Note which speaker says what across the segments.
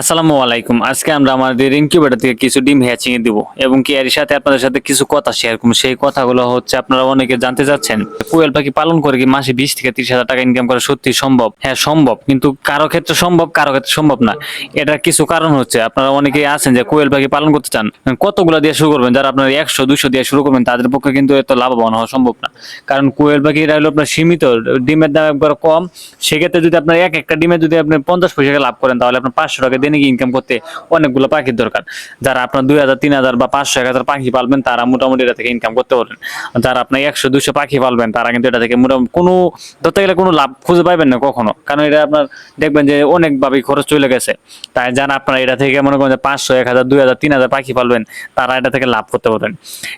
Speaker 1: আসসালামু আলাইকুম। আজকে আমরা আমাদের ইনকিউবেটর থেকে কিছু ডিম হ্যাচিং দিব এবং কি এর সাথে আপনাদের সাথে কিছু কথা শেয়ার করব। সেই কথাগুলো হচ্ছে আপনারা অনেকে জানতে চাচ্ছেন, কোয়েল পাখি পালন করে কি মাসে বিশ থেকে তিরিশ হাজার টাকা ইনকাম করা সত্যি সম্ভব? হ্যাঁ সম্ভব, কিন্তু কারও ক্ষেত্রে সম্ভব, কারও ক্ষেত্রে সম্ভব না। এটার কিছু কারণ হচ্ছে, আপনারা অনেকেই আছেন যে কোয়েল পাখি পালন করতে চান, কতগুলো দিয়ে শুরু করবেন? যারা আপনার একশো দুশো দিয়ে শুরু করবেন, তাদের পক্ষে কিন্তু এত লাভবান হওয়া সম্ভব না। কারণ কোয়েল পাখিরা হলো আপনার সীমিত, ডিমের দাম একবার কম। সেক্ষেত্রে যদি আপনার এক একটা ডিমে যদি আপনি পঞ্চাশ পয়সা লাভ করেন, তাহলে আপনার পাঁচশো টাকা ইনকাম করতে অনেকগুলো পাখির দরকার। যারা আপনার দুই হাজার, তিন হাজার বা পাঁচশো, এক হাজার পাখি পালবেন, তারা মোটামুটি এটা থেকে ইনকাম করতে পারবেন। যারা আপনার একশো দুশো পাখি পালবেন, তারা কিন্তু এটা থেকে মোটামুটি কোনো, ধরতে গেলে কোনো লাভ খুঁজে পাবেন না কখনো। কারণ এটা আপনার দেখবেন যে অনেকভাবে খরচ চলে গেছে। তাই যারা আপনারা এটা থেকে মনে করেন যে পাঁচশো, এক হাজার, দুই হাজার, তিন হাজার পাখি পালবেন, তারা এটা থেকে লাভ করতে পারবেন।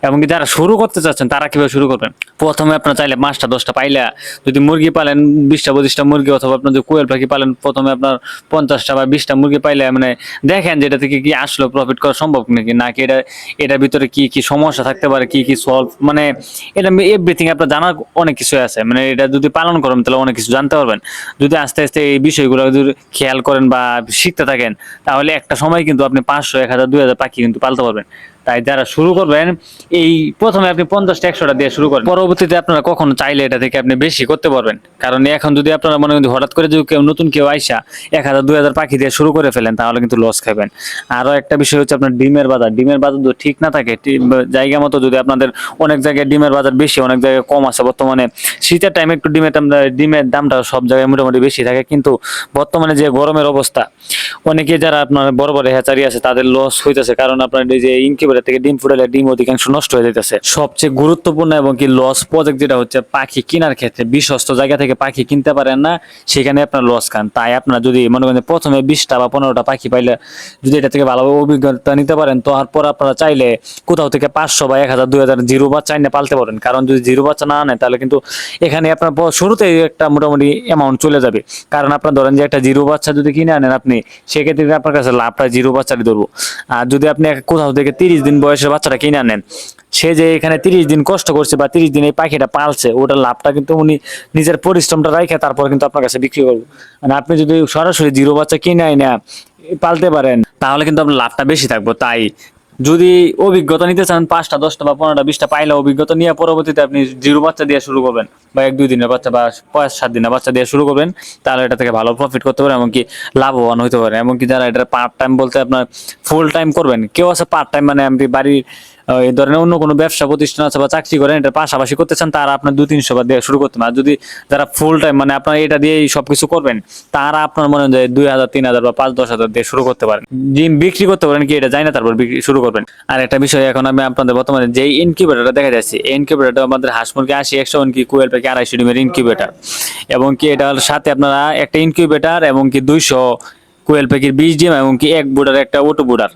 Speaker 1: এবং যারা শুরু করতে চাচ্ছেন, তারা কীভাবে শুরু করবেন? প্রথমে আপনার চাইলে পাঁচটা, দশটা পাইলা যদি মুরগি পালেন, বিশটা, পঁচিশটা মুরগি অথবা আপনার যদি কোয়েল পাখি পালেন, প্রথমে আপনার পঞ্চাশটা বা বিশটা মুরগি পাইলে মানে দেখেন যে এটা থেকে কি আসলো প্রফিট করা সম্ভব নাকি? নাকি এটা, এটার ভিতরে কি কি সমস্যা থাকতে পারে? কি কি সলভ মানে এটা এভরিথিং আপনার জানার অনেক কিছু আছে। মানে এটা যদি পালন করেন তাহলে অনেক কিছু জানতে পারবেন। যদি আস্তে আস্তে এই বিষয়গুলো যদি খেয়াল করেন বা শিখতে থাকেন, তাহলে একটা সময় কিন্তু আপনি পাঁচশো, এক হাজার, দুই হাজার পাখি কিন্তু পালতে পারবেন। তাই যারা শুরু করবেন, এই প্রথমে আপনি পঞ্চাশটা, একশোটা দিয়ে শুরু করেন পরবর্তীতে আপনারা কখনো চাইলে এটা থেকে আপনি বেশি করতে পারবেন। কারণ এখন যদি আপনারা মনে করেন হঠাৎ করে যদি কেউ নতুন কেউ আইসা, এক হাজার, দুই হাজার পাখি দিয়ে শুরু করে ফেলেন, তাহলে কিন্তু লস খাবেন। আরও একটা বিষয় হচ্ছে আপনার ডিমের বাজার। ডিমের বাজার যদি ঠিক না থাকে জায়গা মতো যদি আপনাদের অনেক জায়গায় ডিমের বাজার বেশি, অনেক জায়গায় কম আছে, বর্তমানে শীতের টাইমে একটু ডিমের ডিমের দামটা সব জায়গায় মোটামুটি বেশি থাকে। কিন্তু বর্তমানে যে গরমের অবস্থা, অনেকে যারা আপনার বড় বড় হ্যাচারি আছে, তাদের লস হইতেছে। কারণ আপনার এই যে ইনকিউবেটর থেকে ডিম ফুটালে ডিম অধিকাংশ নষ্ট হয়ে যেতেছে সবচেয়ে গুরুত্বপূর্ণ এবং কি লস প্রজেক্ট যেটা হচ্ছে পাখি কেনার ক্ষেত্রে বিশ্বস্ত জায়গা থেকে পাখি কিনতে পারেন না, সেখানে আপনার লস খান। তাই আপনার যদি মনে করেন প্রথমে বিশটা বা পনেরোটা পাখি পাইলে যদি এটা থেকে ভালোভাবে অভিজ্ঞতা নিতে পারেন, তো তারপর আপনারা চাইলে কোথাও থেকে পাঁচশো বা এক হাজার, দুই হাজার জিরো বাচ্চা এনে পালতে পারেন। কারণ যদি জিরো বাচ্চা না আনে তাহলে কিন্তু এখানে আপনার শুরুতেই একটা মোটামুটি অ্যামাউন্ট চলে যাবে। কারণ আপনার ধরেন যে একটা জিরো বাচ্চা যদি কিনে আনেন আপনি, সেক্ষেত্রে আপনার কাছে লাভটা জিরো বাচ্চারই ধরবো। আর যদি আপনি কোথাও থেকে তিরিশ দিন বয়সের বাচ্চাটা কিনে আনেন। সে যে এখানে তিরিশ দিন কষ্ট করছে বা তিরিশ দিন এই পাখিটা পালছে, ওটার লাভটা কিন্তু উনি নিজের পরিশ্রমটা রাখে তারপর কিন্তু আপনার কাছে বিক্রি করব। মানে আপনি যদি সরাসরি জিরো বাচ্চা কিনে আয় না পালতে পারেন, তাহলে কিন্তু আপনার লাভটা বেশি থাকব। তাই যদি অভিজ্ঞতা নিতে চান, পাঁচটা, দশটা বা পনেরোটা, বিশটা পাইলে অভিজ্ঞতা নিয়ে পরবর্তীতে আপনি জিরো বাচ্চা দিয়ে শুরু করবেন বা এক, দুই দিনের বাচ্চা বা পাঁচ, সাত দিনের বাচ্চা দিয়ে শুরু করবেন, তাহলে এটা থেকে ভালো প্রফিট করতে পারেন এমনকি লাভবান হতে পারে। এমনকি যারা এটা পার্ট টাইম বলতে আপনার ফুল টাইম করবেন, কেউ আছে পার্ট টাইম মানে আপনি বাড়ির এই ধরনের অন্য কোনো ব্যবসা প্রতিষ্ঠান আছে বা চাকরি করেন এটা পাশাপাশি করতে চান, তারা আপনার দু তিনশো বা দিয়ে শুরু করতে আর যদি যারা ফুল টাইম মানে আপনার এটা দিয়েই সবকিছু করবেন, তারা আপনার মনে হয় দুই হাজার, তিন হাজার বা পাঁচ, দশ হাজার দিয়ে শুরু করতে পারেন। ডিম বিক্রি করতে পারেন কি, এটা জানি না, তারপর বিক্রি শুরু করবেন। আর একটা বিষয় এখন আমি আপনাদের বর্তমানে যে ইনকিউবেটারটা দেখা যাচ্ছে ইনকিউবেটারটা আমাদের হাঁস মুরগি আশি, একশো, এমনকি কুয়েল পাখি আড়াইশো ডিমের ইনকিউবেটার এবং কি এটা হলো সাথে আপনারা একটা ইনকিউবেটার এবং কি দুইশো কোয়েল পাখির বিশ ডিম এবং কি এক বুডার একটা ওটো বুডার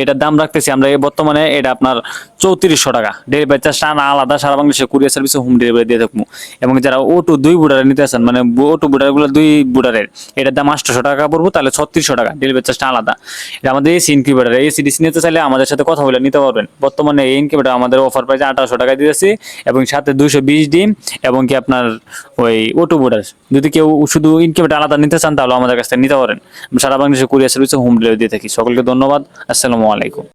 Speaker 1: এটার দাম রাখতেছি আমরা এই বর্তমানে, এটা আপনার চৌত্রিশশো টাকা। ডেলিভারি চার্জ না আলাদা, সারা বাংলাদেশে কুরিয়ার সার্ভিসে হোম ডেলিভারি দিয়ে থাকব। এবং যারা ওটু দুই বুডারে নিতে আসেন মানে ওটু বুডারগুলো দুই বুডারের এটার দাম আটশোশো টাকা পড়ব, তাহলে ছত্রিশশো টাকা। ডেলিভারি চার্জটা আলাদা। এটা আমাদের এসি ইনকিউবেটার এসি ডিসি নিতে চাইলে আমাদের সাথে কথা বলে নিতে পারবেন। বর্তমানে এই ইনকিউবেটার আমাদের অফার প্রাইসে আঠারোশো টাকা দিতেছি, এবং সাথে দুইশো বিশ ডিম, এবং কি আপনার ওই ওটু বুডার যদি কেউ শুধু ইনকিউবেটার আলাদা নিতে চান, তাহলে আমাদের কাছ থেকে নিতে পারেন। সারা বাংলাদেশে কুরিয়ার সার্ভিসে হোম ডেলিভারি দিয়ে থাকি। সকলকে ধন্যবাদ। আসসালামু আলাইকুম।